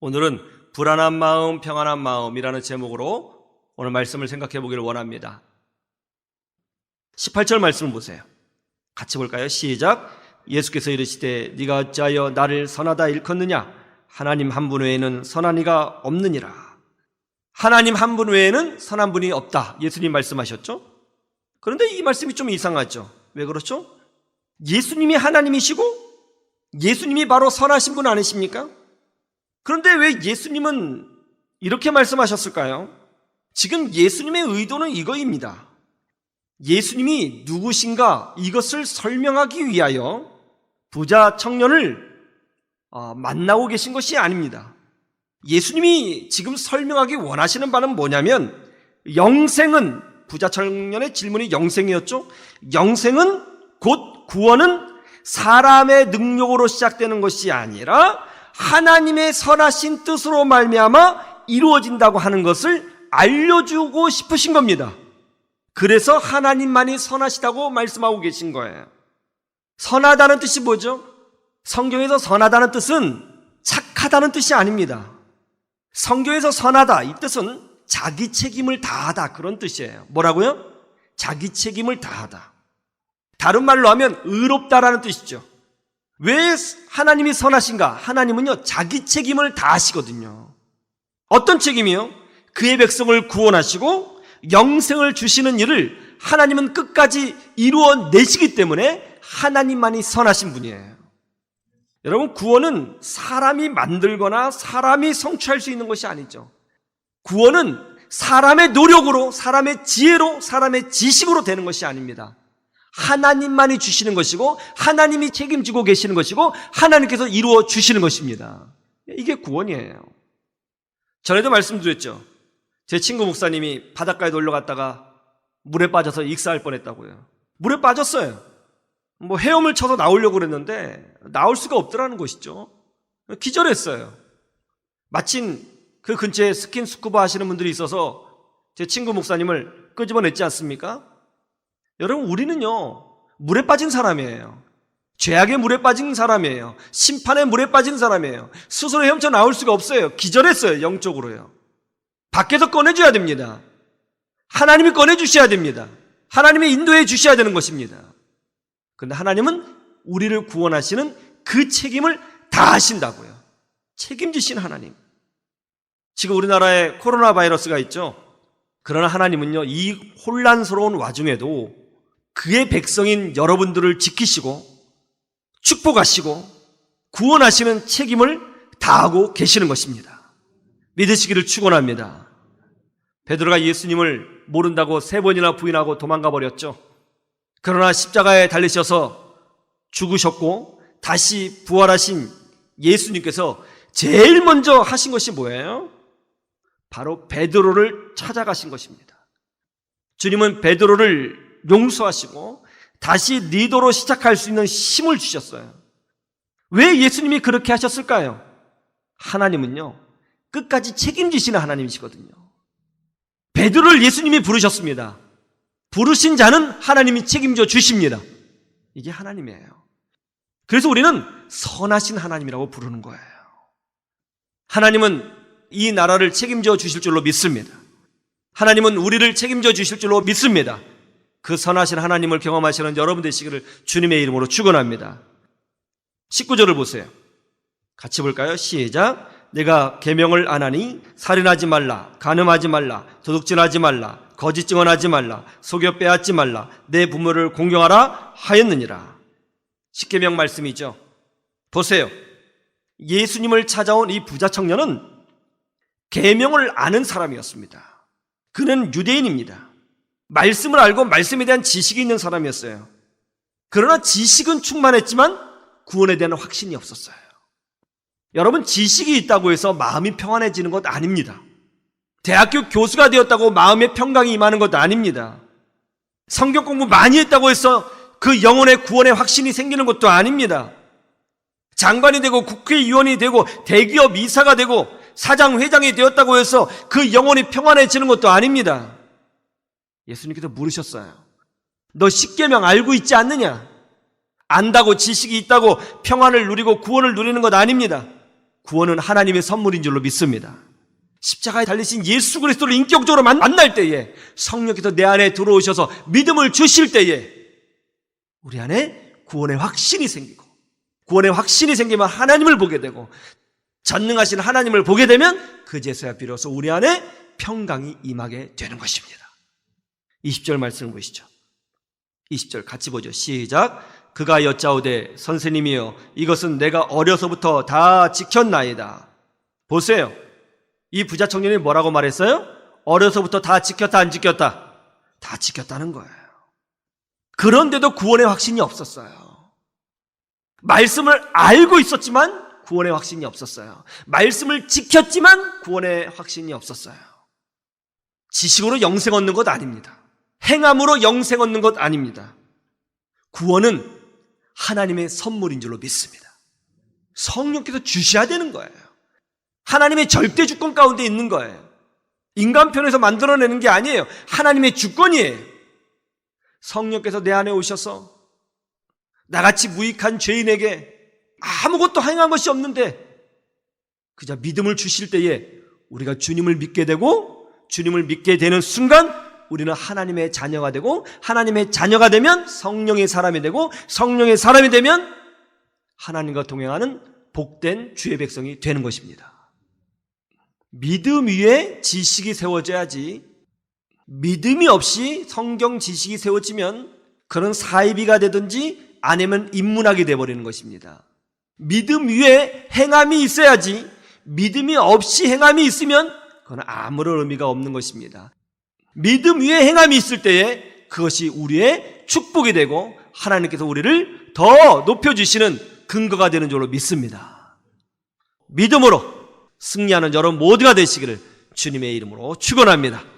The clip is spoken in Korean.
오늘은 불안한 마음, 평안한 마음이라는 제목으로 오늘 말씀을 생각해 보기를 원합니다. 18절 말씀을 보세요. 같이 볼까요? 시작. 예수께서 이르시되 네가 어찌하여 나를 선하다 일컫느냐? 하나님 한 분 외에는 선한 이가 없느니라. 하나님 한 분 외에는 선한 분이 없다. 예수님 말씀하셨죠? 그런데 이 말씀이 좀 이상하죠. 왜 그렇죠? 예수님이 하나님이시고 예수님이 바로 선하신 분 아니십니까? 그런데 왜 예수님은 이렇게 말씀하셨을까요? 지금 예수님의 의도는 이거입니다. 예수님이 누구신가 이것을 설명하기 위하여 부자 청년을 어, 만나고 계신 것이 아닙니다. 예수님이 지금 설명하기 원하시는 바는 뭐냐면 영생은 부자 청년의 질문이 영생이었죠. 영생은 곧 구원은 사람의 능력으로 시작되는 것이 아니라 하나님의 선하신 뜻으로 말미암아 이루어진다고 하는 것을 알려주고 싶으신 겁니다. 그래서 하나님만이 선하시다고 말씀하고 계신 거예요. 선하다는 뜻이 뭐죠? 성경에서 선하다는 뜻은 착하다는 뜻이 아닙니다. 성경에서 선하다 이 뜻은 자기 책임을 다하다 그런 뜻이에요. 뭐라고요? 자기 책임을 다하다. 다른 말로 하면 의롭다라는 뜻이죠. 왜 하나님이 선하신가? 하나님은요, 자기 책임을 다 하시거든요. 어떤 책임이요? 그의 백성을 구원하시고 영생을 주시는 일을 하나님은 끝까지 이루어 내시기 때문에 하나님만이 선하신 분이에요. 여러분, 구원은 사람이 만들거나 사람이 성취할 수 있는 것이 아니죠. 구원은 사람의 노력으로, 사람의 지혜로, 사람의 지식으로 되는 것이 아닙니다. 하나님만이 주시는 것이고 하나님이 책임지고 계시는 것이고 하나님께서 이루어 주시는 것입니다. 이게 구원이에요. 전에도 말씀드렸죠. 제 친구 목사님이 바닷가에 놀러 갔다가 물에 빠져서 익사할 뻔했다고요. 물에 빠졌어요. 뭐 헤엄을 쳐서 나오려고 그랬는데 나올 수가 없더라는 것이죠. 기절했어요. 마침 그 근처에 스킨 스쿠버 하시는 분들이 있어서 제 친구 목사님을 끄집어냈지 않습니까? 여러분, 우리는요, 물에 빠진 사람이에요. 죄악의 물에 빠진 사람이에요. 심판의 물에 빠진 사람이에요. 스스로 헤엄쳐 나올 수가 없어요. 기절했어요, 영적으로요. 밖에서 꺼내줘야 됩니다. 하나님이 꺼내주셔야 됩니다. 하나님이 인도해 주셔야 되는 것입니다. 그런데 하나님은 우리를 구원하시는 그 책임을 다 하신다고요. 책임지신 하나님. 지금 우리나라에 코로나 바이러스가 있죠. 그러나 하나님은요, 이 혼란스러운 와중에도 그의 백성인 여러분들을 지키시고 축복하시고 구원하시는 책임을 다하고 계시는 것입니다. 믿으시기를 축원합니다. 베드로가 예수님을 모른다고 세 번이나 부인하고 도망가 버렸죠. 그러나 십자가에 달리셔서 죽으셨고 다시 부활하신 예수님께서 제일 먼저 하신 것이 뭐예요? 바로 베드로를 찾아가신 것입니다. 주님은 베드로를 용서하시고 다시 리더로 시작할 수 있는 힘을 주셨어요. 왜 예수님이 그렇게 하셨을까요? 하나님은요, 끝까지 책임지시는 하나님이시거든요. 베드로를 예수님이 부르셨습니다. 부르신 자는 하나님이 책임져 주십니다. 이게 하나님이에요. 그래서 우리는 선하신 하나님이라고 부르는 거예요. 하나님은 이 나라를 책임져 주실 줄로 믿습니다. 하나님은 우리를 책임져 주실 줄로 믿습니다. 그 선하신 하나님을 경험하시는 여러분 되시기를 주님의 이름으로 축원합니다. 19절을 보세요. 같이 볼까요? 시작. 내가 계명을 안 하니 살인하지 말라, 간음하지 말라, 도둑질하지 말라, 거짓 증언하지 말라, 속여 빼앗지 말라, 내 부모를 공경하라 하였느니라. 십계명 말씀이죠. 보세요. 예수님을 찾아온 이 부자 청년은 계명을 아는 사람이었습니다. 그는 유대인입니다. 말씀을 알고 말씀에 대한 지식이 있는 사람이었어요. 그러나 지식은 충만했지만 구원에 대한 확신이 없었어요. 여러분, 지식이 있다고 해서 마음이 평안해지는 것 아닙니다. 대학교 교수가 되었다고 마음의 평강이 임하는 것도 아닙니다. 성경 공부 많이 했다고 해서 그 영혼의 구원의 확신이 생기는 것도 아닙니다. 장관이 되고 국회의원이 되고 대기업 이사가 되고 사장, 회장이 되었다고 해서 그 영혼이 평안해지는 것도 아닙니다. 예수님께서 물으셨어요. 너 십계명 알고 있지 않느냐? 안다고 지식이 있다고 평안을 누리고 구원을 누리는 것 아닙니다. 구원은 하나님의 선물인 줄로 믿습니다. 십자가에 달리신 예수 그리스도를 인격적으로 만- 만날 때에 성령께서 내 안에 들어오셔서 믿음을 주실 때에 우리 안에 구원의 확신이 생기고 구원의 확신이 생기면 하나님을 보게 되고 전능하신 하나님을 보게 되면 그제서야 비로소 우리 안에 평강이 임하게 되는 것입니다. 20절 말씀을 보시죠. 20절 같이 보죠. 시작. 그가 여짜오되 선생님이여 이것은 내가 어려서부터 다 지켰나이다. 보세요. 이 부자 청년이 뭐라고 말했어요? 어려서부터 다 지켰다 안 지켰다? 다 지켰다는 거예요. 그런데도 구원의 확신이 없었어요. 말씀을 알고 있었지만 구원의 확신이 없었어요. 말씀을 지켰지만 구원의 확신이 없었어요. 지식으로 영생 얻는 것 아닙니다. 행함으로 영생 얻는 것 아닙니다. 구원은 하나님의 선물인 줄로 믿습니다. 성령께서 주셔야 되는 거예요. 하나님의 절대 주권 가운데 있는 거예요. 인간 편에서 만들어내는 게 아니에요. 하나님의 주권이에요. 성령께서 내 안에 오셔서 나같이 무익한 죄인에게 아무것도 행한 것이 없는데 그저 믿음을 주실 때에 우리가 주님을 믿게 되고 주님을 믿게 되는 순간 우리는 하나님의 자녀가 되고 하나님의 자녀가 되면 성령의 사람이 되고 성령의 사람이 되면 하나님과 동행하는 복된 주의 백성이 되는 것입니다. 믿음 위에 지식이 세워져야지 믿음이 없이 성경 지식이 세워지면 그런 사이비가 되든지 아니면 인문학이 되어버리는 것입니다. 믿음 위에 행함이 있어야지 믿음이 없이 행함이 있으면 그건 아무런 의미가 없는 것입니다. 믿음 위에 행함이 있을 때에 그것이 우리의 축복이 되고 하나님께서 우리를 더 높여주시는 근거가 되는 줄로 믿습니다. 믿음으로 승리하는 여러분 모두가 되시기를 주님의 이름으로 축원합니다.